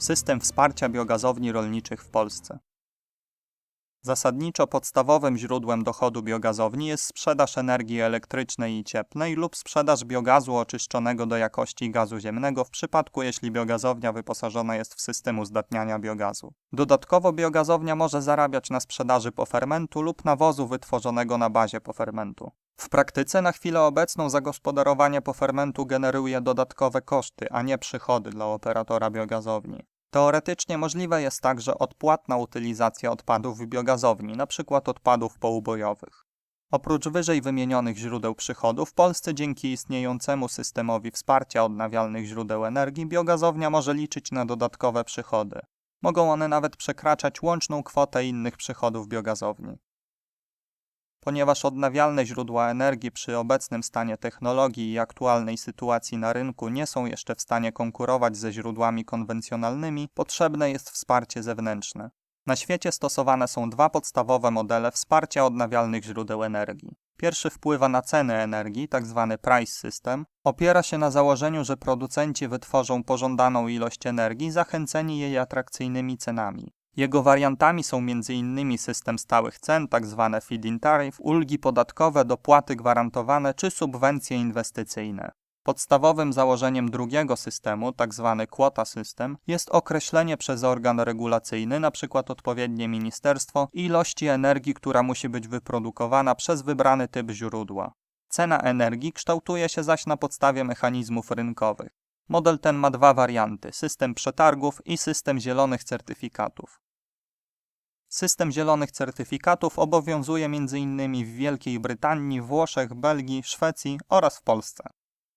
System wsparcia biogazowni rolniczych w Polsce. Zasadniczo podstawowym źródłem dochodu biogazowni jest sprzedaż energii elektrycznej i cieplnej lub sprzedaż biogazu oczyszczonego do jakości gazu ziemnego w przypadku jeśli biogazownia wyposażona jest w system uzdatniania biogazu. Dodatkowo biogazownia może zarabiać na sprzedaży pofermentu lub nawozu wytworzonego na bazie pofermentu. W praktyce na chwilę obecną zagospodarowanie pofermentu generuje dodatkowe koszty, a nie przychody dla operatora biogazowni. Teoretycznie możliwe jest także odpłatna utylizacja odpadów w biogazowni, np. odpadów poubojowych. Oprócz wyżej wymienionych źródeł przychodu, w Polsce dzięki istniejącemu systemowi wsparcia odnawialnych źródeł energii biogazownia może liczyć na dodatkowe przychody. Mogą one nawet przekraczać łączną kwotę innych przychodów biogazowni. Ponieważ odnawialne źródła energii przy obecnym stanie technologii i aktualnej sytuacji na rynku nie są jeszcze w stanie konkurować ze źródłami konwencjonalnymi, potrzebne jest wsparcie zewnętrzne. Na świecie stosowane są dwa podstawowe modele wsparcia odnawialnych źródeł energii. Pierwszy wpływa na ceny energii, tzw. price system. Opiera się na założeniu, że producenci wytworzą pożądaną ilość energii, zachęceni jej atrakcyjnymi cenami. Jego wariantami są m.in. system stałych cen, tzw. feed-in tariff, ulgi podatkowe, dopłaty gwarantowane czy subwencje inwestycyjne. Podstawowym założeniem drugiego systemu, tzw. quota system, jest określenie przez organ regulacyjny, np. odpowiednie ministerstwo, ilości energii, która musi być wyprodukowana przez wybrany typ źródła. Cena energii kształtuje się zaś na podstawie mechanizmów rynkowych. Model ten ma dwa warianty: system przetargów i system zielonych certyfikatów. System zielonych certyfikatów obowiązuje m.in. w Wielkiej Brytanii, Włoszech, Belgii, Szwecji oraz w Polsce.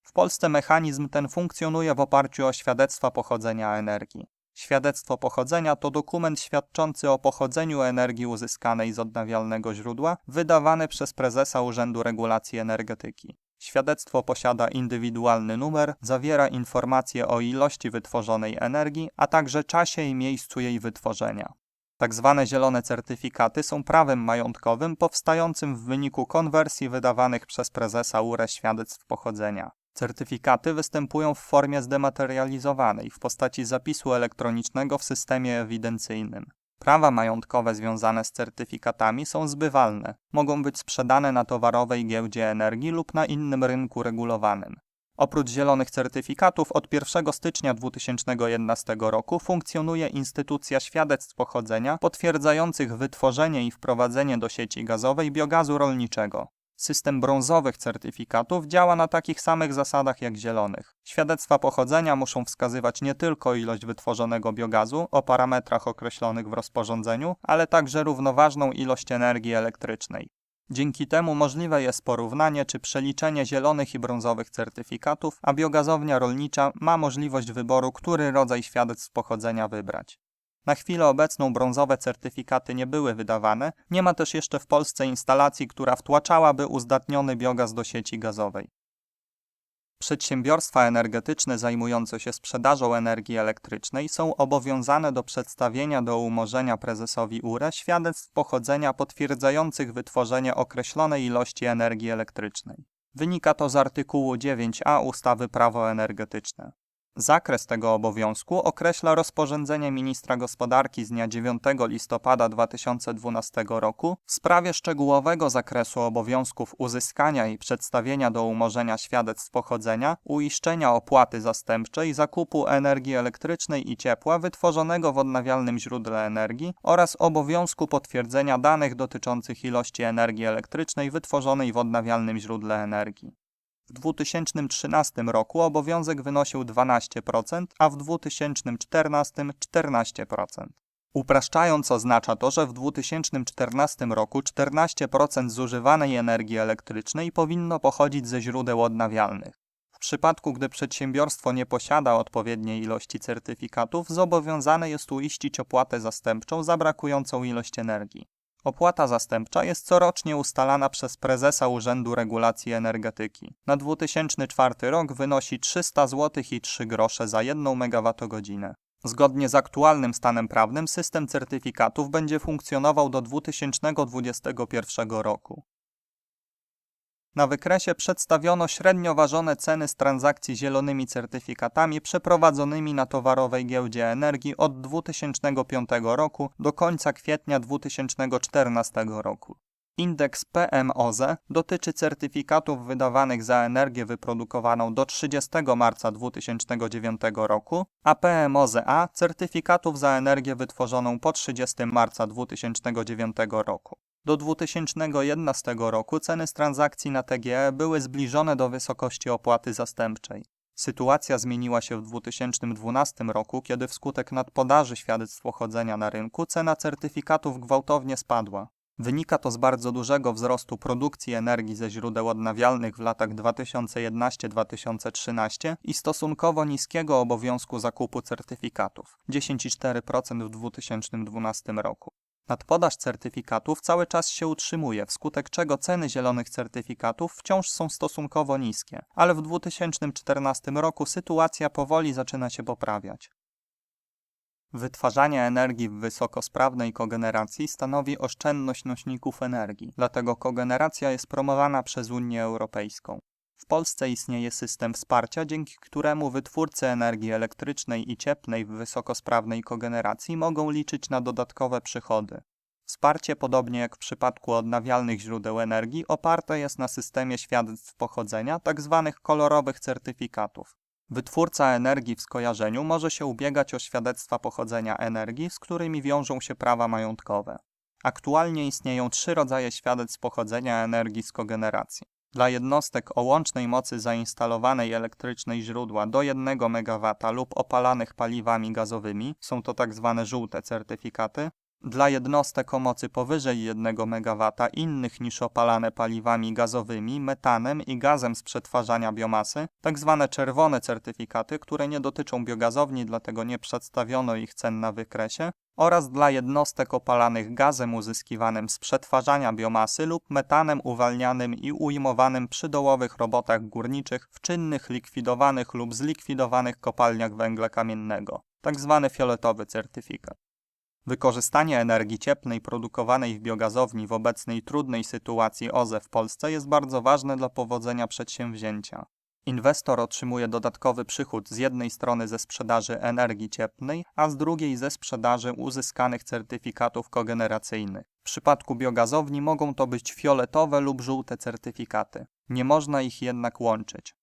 W Polsce mechanizm ten funkcjonuje w oparciu o świadectwa pochodzenia energii. Świadectwo pochodzenia to dokument świadczący o pochodzeniu energii uzyskanej z odnawialnego źródła, wydawany przez prezesa Urzędu Regulacji Energetyki. Świadectwo posiada indywidualny numer, zawiera informacje o ilości wytworzonej energii, a także czasie i miejscu jej wytworzenia. Tak zwane zielone certyfikaty są prawem majątkowym powstającym w wyniku konwersji wydawanych przez prezesa URE świadectw pochodzenia. Certyfikaty występują w formie zdematerializowanej w postaci zapisu elektronicznego w systemie ewidencyjnym. Prawa majątkowe związane z certyfikatami są zbywalne, mogą być sprzedane na towarowej giełdzie energii lub na innym rynku regulowanym. Oprócz zielonych certyfikatów od 1 stycznia 2011 roku funkcjonuje instytucja świadectw pochodzenia potwierdzających wytworzenie i wprowadzenie do sieci gazowej biogazu rolniczego. System brązowych certyfikatów działa na takich samych zasadach jak zielonych. Świadectwa pochodzenia muszą wskazywać nie tylko ilość wytworzonego biogazu o parametrach określonych w rozporządzeniu, ale także równoważną ilość energii elektrycznej. Dzięki temu możliwe jest porównanie czy przeliczenie zielonych i brązowych certyfikatów, a biogazownia rolnicza ma możliwość wyboru, który rodzaj świadectw pochodzenia wybrać. Na chwilę obecną brązowe certyfikaty nie były wydawane, nie ma też jeszcze w Polsce instalacji, która wtłaczałaby uzdatniony biogaz do sieci gazowej. Przedsiębiorstwa energetyczne zajmujące się sprzedażą energii elektrycznej są obowiązane do przedstawienia do umorzenia prezesowi URE świadectw pochodzenia potwierdzających wytworzenie określonej ilości energii elektrycznej. Wynika to z artykułu 9a ustawy Prawo energetyczne. Zakres tego obowiązku określa rozporządzenie ministra gospodarki z dnia 9 listopada 2012 roku w sprawie szczegółowego zakresu obowiązków uzyskania i przedstawienia do umorzenia świadectw pochodzenia, uiszczenia opłaty zastępczej, zakupu energii elektrycznej i ciepła wytworzonego w odnawialnym źródle energii oraz obowiązku potwierdzenia danych dotyczących ilości energii elektrycznej wytworzonej w odnawialnym źródle energii. W 2013 roku obowiązek wynosił 12%, a w 2014 14%. Upraszczając oznacza to, że w 2014 roku 14% zużywanej energii elektrycznej powinno pochodzić ze źródeł odnawialnych. W przypadku, gdy przedsiębiorstwo nie posiada odpowiedniej ilości certyfikatów, zobowiązane jest uiścić opłatę zastępczą za brakującą ilość energii. Opłata zastępcza jest corocznie ustalana przez prezesa Urzędu Regulacji Energetyki. Na 2004 rok wynosi 300 zł i 3 grosze za 1 MWh. Zgodnie z aktualnym stanem prawnym system certyfikatów będzie funkcjonował do 2021 roku. Na wykresie przedstawiono średnio ważone ceny z transakcji zielonymi certyfikatami przeprowadzonymi na towarowej giełdzie energii od 2005 roku do końca kwietnia 2014 roku. Indeks PMOZE dotyczy certyfikatów wydawanych za energię wyprodukowaną do 30 marca 2009 roku, a PMOZE-A certyfikatów za energię wytworzoną po 30 marca 2009 roku. Do 2011 roku ceny z transakcji na TGE były zbliżone do wysokości opłaty zastępczej. Sytuacja zmieniła się w 2012 roku, kiedy wskutek nadpodaży świadectw pochodzenia na rynku cena certyfikatów gwałtownie spadła. Wynika to z bardzo dużego wzrostu produkcji energii ze źródeł odnawialnych w latach 2011-2013 i stosunkowo niskiego obowiązku zakupu certyfikatów 10,4% w 2012 roku. Nadpodaż certyfikatów cały czas się utrzymuje, wskutek czego ceny zielonych certyfikatów wciąż są stosunkowo niskie, ale w 2014 roku sytuacja powoli zaczyna się poprawiać. Wytwarzanie energii w wysokosprawnej kogeneracji stanowi oszczędność nośników energii, dlatego kogeneracja jest promowana przez Unię Europejską. W Polsce istnieje system wsparcia, dzięki któremu wytwórcy energii elektrycznej i cieplnej w wysokosprawnej kogeneracji mogą liczyć na dodatkowe przychody. Wsparcie, podobnie jak w przypadku odnawialnych źródeł energii, oparte jest na systemie świadectw pochodzenia, tzw. kolorowych certyfikatów. Wytwórca energii w skojarzeniu może się ubiegać o świadectwa pochodzenia energii, z którymi wiążą się prawa majątkowe. Aktualnie istnieją trzy rodzaje świadectw pochodzenia energii z kogeneracji. Dla jednostek o łącznej mocy zainstalowanej elektrycznej źródła do 1 MW lub opalanych paliwami gazowymi, są to tzw. żółte certyfikaty, dla jednostek o mocy powyżej 1 MW innych niż opalane paliwami gazowymi, metanem i gazem z przetwarzania biomasy, tzw. czerwone certyfikaty, które nie dotyczą biogazowni, dlatego nie przedstawiono ich cen na wykresie, oraz dla jednostek opalanych gazem uzyskiwanym z przetwarzania biomasy lub metanem uwalnianym i ujmowanym przy dołowych robotach górniczych w czynnych likwidowanych lub zlikwidowanych kopalniach węgla kamiennego, tzw. fioletowy certyfikat. Wykorzystanie energii cieplnej produkowanej w biogazowni w obecnej trudnej sytuacji OZE w Polsce jest bardzo ważne dla powodzenia przedsięwzięcia. Inwestor otrzymuje dodatkowy przychód z jednej strony ze sprzedaży energii cieplnej, a z drugiej ze sprzedaży uzyskanych certyfikatów kogeneracyjnych. W przypadku biogazowni mogą to być fioletowe lub żółte certyfikaty. Nie można ich jednak łączyć.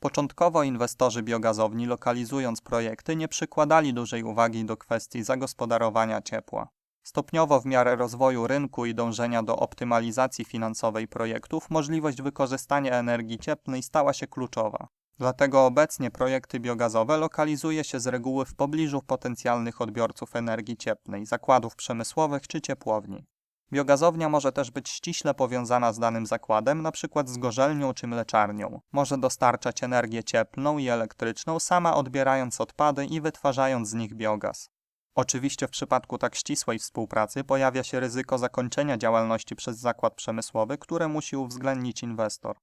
Początkowo inwestorzy biogazowni, lokalizując projekty, nie przykładali dużej uwagi do kwestii zagospodarowania ciepła. Stopniowo w miarę rozwoju rynku i dążenia do optymalizacji finansowej projektów, możliwość wykorzystania energii cieplnej stała się kluczowa. Dlatego obecnie projekty biogazowe lokalizuje się z reguły w pobliżu potencjalnych odbiorców energii cieplnej, zakładów przemysłowych czy ciepłowni. Biogazownia może też być ściśle powiązana z danym zakładem, np. z gorzelnią czy mleczarnią. Może dostarczać energię cieplną i elektryczną, sama odbierając odpady i wytwarzając z nich biogaz. Oczywiście w przypadku tak ścisłej współpracy pojawia się ryzyko zakończenia działalności przez zakład przemysłowy, które musi uwzględnić inwestor.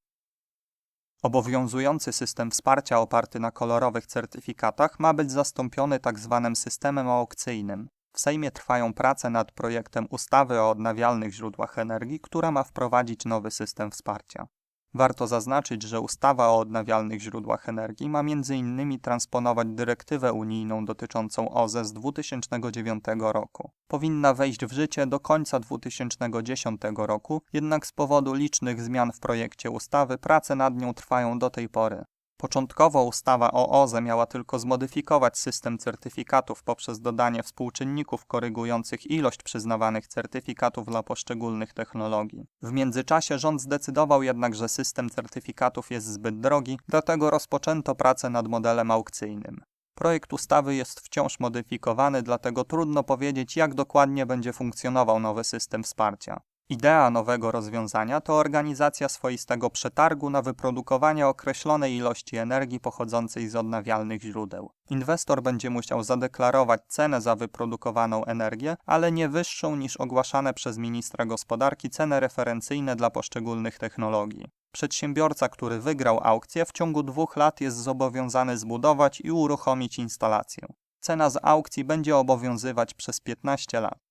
Obowiązujący system wsparcia oparty na kolorowych certyfikatach ma być zastąpiony tzw. Tak systemem aukcyjnym. W Sejmie trwają prace nad projektem ustawy o odnawialnych źródłach energii, która ma wprowadzić nowy system wsparcia. Warto zaznaczyć, że ustawa o odnawialnych źródłach energii ma m.in. transponować dyrektywę unijną dotyczącą OZE z 2009 roku. Powinna wejść w życie do końca 2010 roku, jednak z powodu licznych zmian w projekcie ustawy prace nad nią trwają do tej pory. Początkowo ustawa o OZE miała tylko zmodyfikować system certyfikatów poprzez dodanie współczynników korygujących ilość przyznawanych certyfikatów dla poszczególnych technologii. W międzyczasie rząd zdecydował jednak, że system certyfikatów jest zbyt drogi, dlatego rozpoczęto pracę nad modelem aukcyjnym. Projekt ustawy jest wciąż modyfikowany, dlatego trudno powiedzieć, jak dokładnie będzie funkcjonował nowy system wsparcia. Idea nowego rozwiązania to organizacja swoistego przetargu na wyprodukowanie określonej ilości energii pochodzącej z odnawialnych źródeł. Inwestor będzie musiał zadeklarować cenę za wyprodukowaną energię, ale nie wyższą niż ogłaszane przez ministra gospodarki ceny referencyjne dla poszczególnych technologii. Przedsiębiorca, który wygrał aukcję, w ciągu dwóch lat jest zobowiązany zbudować i uruchomić instalację. Cena z aukcji będzie obowiązywać przez 15 lat.